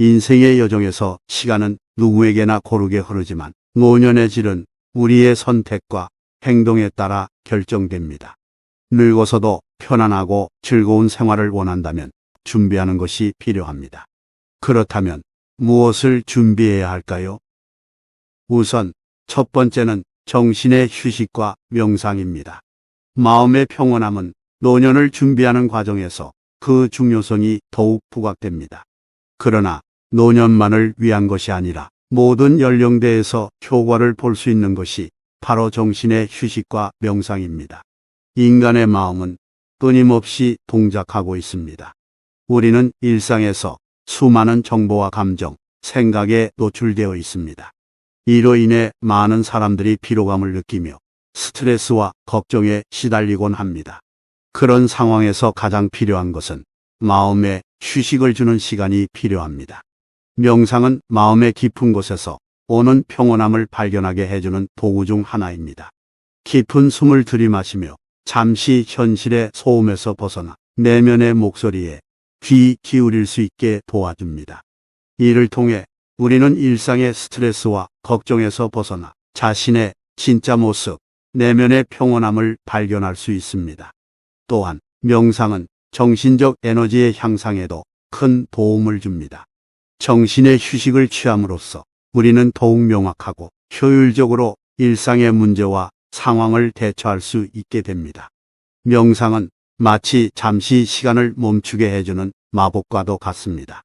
인생의 여정에서 시간은 누구에게나 고르게 흐르지만 노년의 질은 우리의 선택과 행동에 따라 결정됩니다. 늙어서도 편안하고 즐거운 생활을 원한다면 준비하는 것이 필요합니다. 그렇다면 무엇을 준비해야 할까요? 우선 첫 번째는 정신의 휴식과 명상입니다. 마음의 평온함은 노년을 준비하는 과정에서 그 중요성이 더욱 부각됩니다. 그러나 노년만을 위한 것이 아니라 모든 연령대에서 효과를 볼 수 있는 것이 바로 정신의 휴식과 명상입니다. 인간의 마음은 끊임없이 동작하고 있습니다. 우리는 일상에서 수많은 정보와 감정, 생각에 노출되어 있습니다. 이로 인해 많은 사람들이 피로감을 느끼며 스트레스와 걱정에 시달리곤 합니다. 그런 상황에서 가장 필요한 것은 마음에 휴식을 주는 시간이 필요합니다. 명상은 마음의 깊은 곳에서 오는 평온함을 발견하게 해주는 도구 중 하나입니다. 깊은 숨을 들이마시며 잠시 현실의 소음에서 벗어나 내면의 목소리에 귀 기울일 수 있게 도와줍니다. 이를 통해 우리는 일상의 스트레스와 걱정에서 벗어나 자신의 진짜 모습, 내면의 평온함을 발견할 수 있습니다. 또한 명상은 정신적 에너지의 향상에도 큰 도움을 줍니다. 정신의 휴식을 취함으로써 우리는 더욱 명확하고 효율적으로 일상의 문제와 상황을 대처할 수 있게 됩니다. 명상은 마치 잠시 시간을 멈추게 해주는 마법과도 같습니다.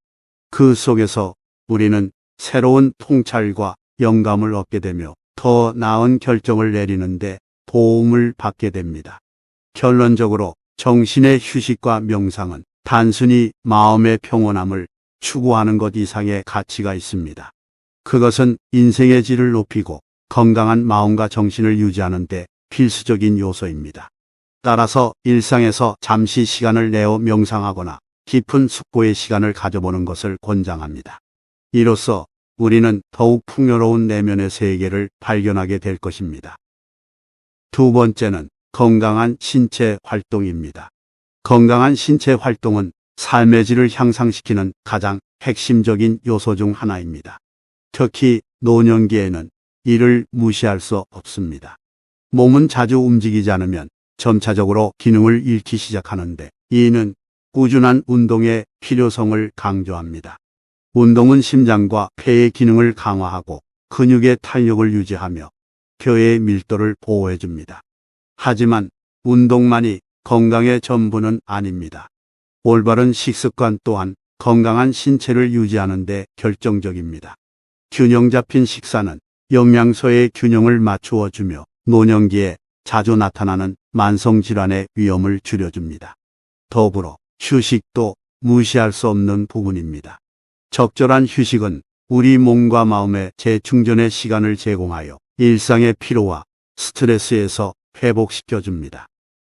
그 속에서 우리는 새로운 통찰과 영감을 얻게 되며 더 나은 결정을 내리는데 도움을 받게 됩니다. 결론적으로 정신의 휴식과 명상은 단순히 마음의 평온함을 추구하는 것 이상의 가치가 있습니다. 그것은 인생의 질을 높이고 건강한 마음과 정신을 유지하는 데 필수적인 요소입니다. 따라서 일상에서 잠시 시간을 내어 명상하거나 깊은 숙고의 시간을 가져보는 것을 권장합니다. 이로써 우리는 더욱 풍요로운 내면의 세계를 발견하게 될 것입니다. 두 번째는 건강한 신체 활동입니다. 건강한 신체 활동은 삶의 질을 향상시키는 가장 핵심적인 요소 중 하나입니다. 특히 노년기에는 이를 무시할 수 없습니다. 몸은 자주 움직이지 않으면 점차적으로 기능을 잃기 시작하는데 이는 꾸준한 운동의 필요성을 강조합니다. 운동은 심장과 폐의 기능을 강화하고 근육의 탄력을 유지하며 뼈의 밀도를 보호해줍니다. 하지만 운동만이 건강의 전부는 아닙니다. 올바른 식습관 또한 건강한 신체를 유지하는 데 결정적입니다. 균형 잡힌 식사는 영양소의 균형을 맞추어 주며 노년기에 자주 나타나는 만성질환의 위험을 줄여줍니다. 더불어 휴식도 무시할 수 없는 부분입니다. 적절한 휴식은 우리 몸과 마음의 재충전의 시간을 제공하여 일상의 피로와 스트레스에서 회복시켜 줍니다.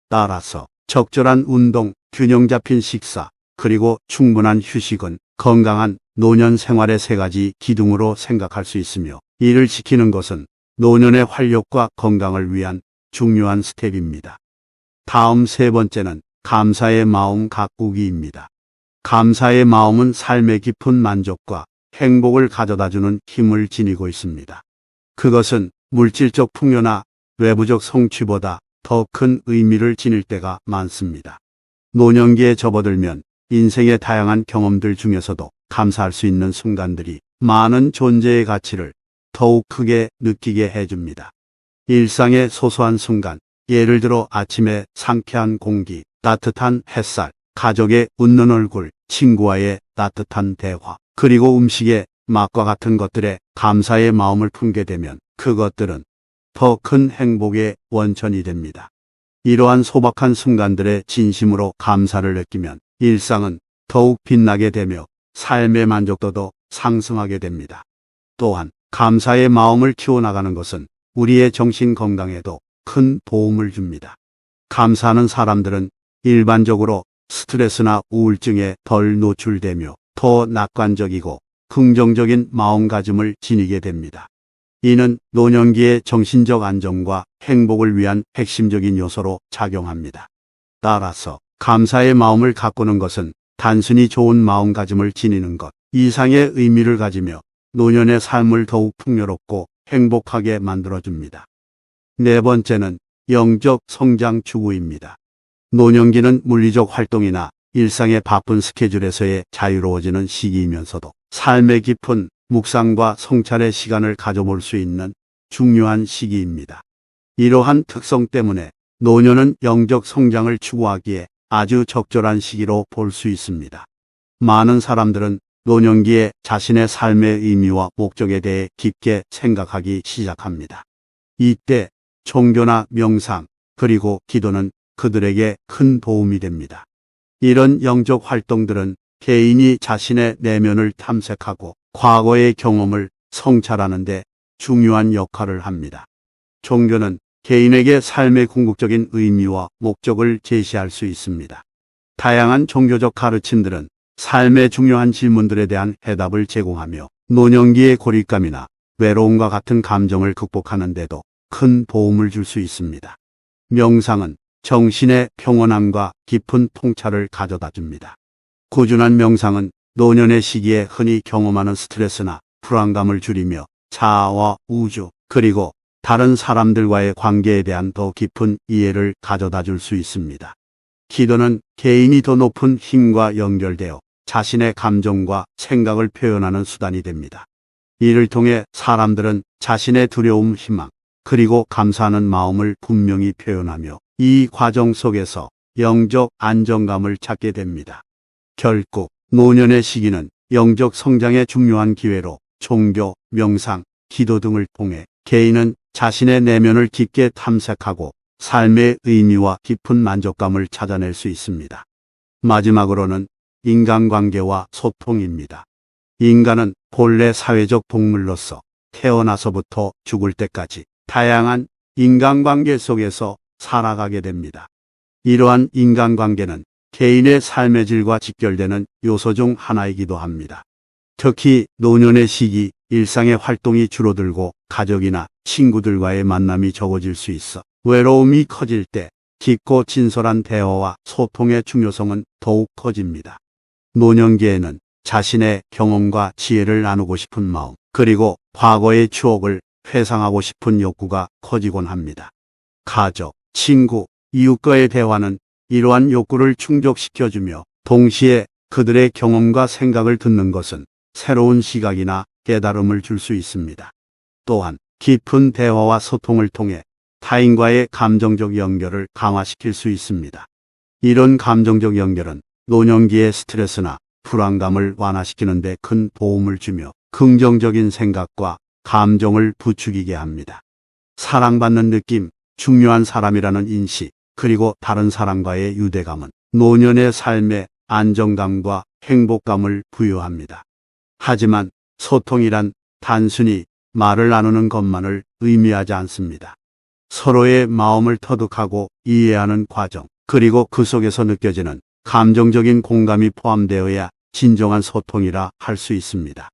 따라서 적절한 운동, 균형 잡힌 식사, 그리고 충분한 휴식은 건강한 노년 생활의 세 가지 기둥으로 생각할 수 있으며 이를 지키는 것은 노년의 활력과 건강을 위한 중요한 스텝입니다. 다음 세 번째는 감사의 마음 가꾸기입니다. 감사의 마음은 삶의 깊은 만족과 행복을 가져다주는 힘을 지니고 있습니다. 그것은 물질적 풍요나 외부적 성취보다 더 큰 의미를 지닐 때가 많습니다. 노년기에 접어들면 인생의 다양한 경험들 중에서도 감사할 수 있는 순간들이 많은 존재의 가치를 더욱 크게 느끼게 해줍니다. 일상의 소소한 순간, 예를 들어 아침에 상쾌한 공기, 따뜻한 햇살, 가족의 웃는 얼굴, 친구와의 따뜻한 대화, 그리고 음식의 맛과 같은 것들에 감사의 마음을 품게 되면 그것들은 더 큰 행복의 원천이 됩니다. 이러한 소박한 순간들의 진심으로 감사를 느끼면 일상은 더욱 빛나게 되며 삶의 만족도도 상승하게 됩니다. 또한 감사의 마음을 키워나가는 것은 우리의 정신 건강에도 큰 도움을 줍니다. 감사하는 사람들은 일반적으로 스트레스나 우울증에 덜 노출되며 더 낙관적이고 긍정적인 마음가짐을 지니게 됩니다. 이는 노년기의 정신적 안정과 행복을 위한 핵심적인 요소로 작용합니다. 따라서 감사의 마음을 가꾸는 것은 단순히 좋은 마음가짐을 지니는 것, 이상의 의미를 가지며 노년의 삶을 더욱 풍요롭고 행복하게 만들어줍니다. 네 번째는 영적 성장 추구입니다. 노년기는 물리적 활동이나 일상의 바쁜 스케줄에서의 자유로워지는 시기이면서도 삶의 깊은 묵상과 성찰의 시간을 가져볼 수 있는 중요한 시기입니다. 이러한 특성 때문에 노년은 영적 성장을 추구하기에 아주 적절한 시기로 볼 수 있습니다. 많은 사람들은 노년기에 자신의 삶의 의미와 목적에 대해 깊게 생각하기 시작합니다. 이때 종교나 명상, 그리고 기도는 그들에게 큰 도움이 됩니다. 이런 영적 활동들은 개인이 자신의 내면을 탐색하고 과거의 경험을 성찰하는데 중요한 역할을 합니다. 종교는 개인에게 삶의 궁극적인 의미와 목적을 제시할 수 있습니다. 다양한 종교적 가르침들은 삶의 중요한 질문들에 대한 해답을 제공하며 노년기의 고립감이나 외로움과 같은 감정을 극복하는 데도 큰 도움을 줄 수 있습니다. 명상은 정신의 평온함과 깊은 통찰을 가져다 줍니다. 꾸준한 명상은 노년의 시기에 흔히 경험하는 스트레스나 불안감을 줄이며 자아와 우주, 그리고 다른 사람들과의 관계에 대한 더 깊은 이해를 가져다 줄 수 있습니다. 기도는 개인이 더 높은 힘과 연결되어 자신의 감정과 생각을 표현하는 수단이 됩니다. 이를 통해 사람들은 자신의 두려움, 희망, 그리고 감사하는 마음을 분명히 표현하며 이 과정 속에서 영적 안정감을 찾게 됩니다. 결국 노년의 시기는 영적 성장의 중요한 기회로 종교, 명상, 기도 등을 통해 개인은 자신의 내면을 깊게 탐색하고 삶의 의미와 깊은 만족감을 찾아낼 수 있습니다. 마지막으로는 인간관계와 소통입니다. 인간은 본래 사회적 동물로서 태어나서부터 죽을 때까지 다양한 인간관계 속에서 살아가게 됩니다. 이러한 인간관계는 개인의 삶의 질과 직결되는 요소 중 하나이기도 합니다. 특히 노년의 시기, 일상의 활동이 줄어들고 가족이나 친구들과의 만남이 적어질 수 있어 외로움이 커질 때 깊고 진솔한 대화와 소통의 중요성은 더욱 커집니다. 노년기에는 자신의 경험과 지혜를 나누고 싶은 마음, 그리고 과거의 추억을 회상하고 싶은 욕구가 커지곤 합니다. 가족, 친구, 이웃과의 대화는 이러한 욕구를 충족시켜주며 동시에 그들의 경험과 생각을 듣는 것은 새로운 시각이나 깨달음을 줄 수 있습니다. 또한 깊은 대화와 소통을 통해 타인과의 감정적 연결을 강화시킬 수 있습니다. 이런 감정적 연결은 노년기의 스트레스나 불안감을 완화시키는 데 큰 도움을 주며 긍정적인 생각과 감정을 부추기게 합니다. 사랑받는 느낌, 중요한 사람이라는 인식, 그리고 다른 사람과의 유대감은 노년의 삶에 안정감과 행복감을 부여합니다. 하지만 소통이란 단순히 말을 나누는 것만을 의미하지 않습니다. 서로의 마음을 터득하고 이해하는 과정, 그리고 그 속에서 느껴지는 감정적인 공감이 포함되어야 진정한 소통이라 할 수 있습니다.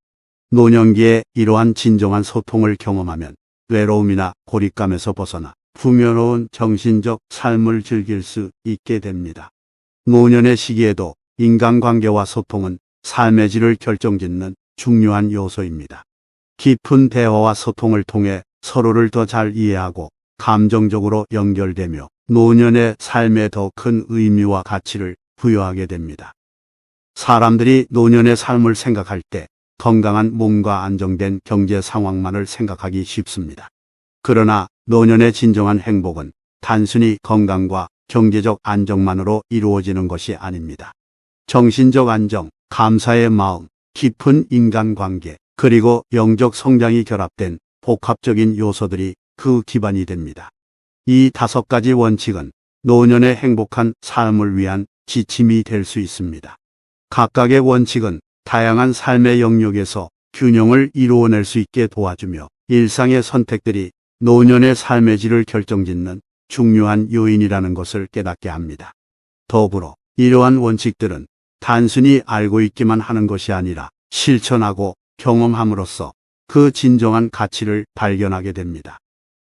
노년기에 이러한 진정한 소통을 경험하면 외로움이나 고립감에서 벗어나 풍요로운 정신적 삶을 즐길 수 있게 됩니다. 노년의 시기에도 인간관계와 소통은 삶의 질을 결정짓는 중요한 요소입니다. 깊은 대화와 소통을 통해 서로를 더 잘 이해하고 감정적으로 연결되며 노년의 삶에 더 큰 의미와 가치를 부여하게 됩니다. 사람들이 노년의 삶을 생각할 때 건강한 몸과 안정된 경제 상황만을 생각하기 쉽습니다. 그러나 노년의 진정한 행복은 단순히 건강과 경제적 안정만으로 이루어지는 것이 아닙니다. 정신적 안정, 감사의 마음, 깊은 인간관계, 그리고 영적 성장이 결합된 복합적인 요소들이 그 기반이 됩니다. 이 다섯 가지 원칙은 노년의 행복한 삶을 위한 지침이 될 수 있습니다. 각각의 원칙은 다양한 삶의 영역에서 균형을 이루어낼 수 있게 도와주며 일상의 선택들이 노년의 삶의 질을 결정짓는 중요한 요인이라는 것을 깨닫게 합니다. 더불어 이러한 원칙들은 단순히 알고 있기만 하는 것이 아니라 실천하고 경험함으로써 그 진정한 가치를 발견하게 됩니다.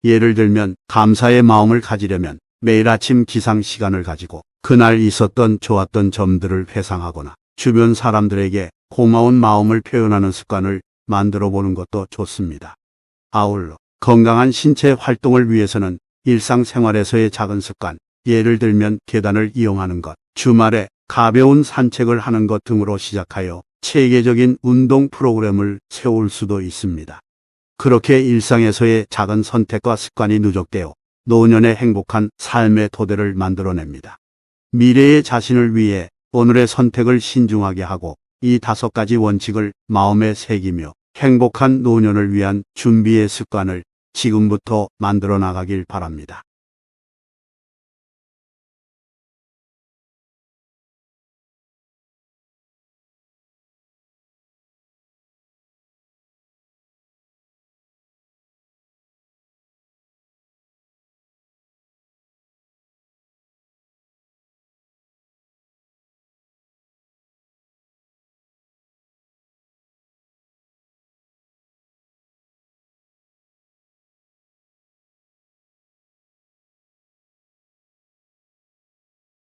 예를 들면 감사의 마음을 가지려면 매일 아침 기상 시간을 가지고 그날 있었던 좋았던 점들을 회상하거나 주변 사람들에게 고마운 마음을 표현하는 습관을 만들어 보는 것도 좋습니다. 아울러 건강한 신체 활동을 위해서는 일상생활에서의 작은 습관, 예를 들면 계단을 이용하는 것, 주말에 가벼운 산책을 하는 것 등으로 시작하여 체계적인 운동 프로그램을 세울 수도 있습니다. 그렇게 일상에서의 작은 선택과 습관이 누적되어 노년의 행복한 삶의 토대를 만들어냅니다. 미래의 자신을 위해 오늘의 선택을 신중하게 하고 이 다섯 가지 원칙을 마음에 새기며 행복한 노년을 위한 준비의 습관을 지금부터 만들어 나가길 바랍니다.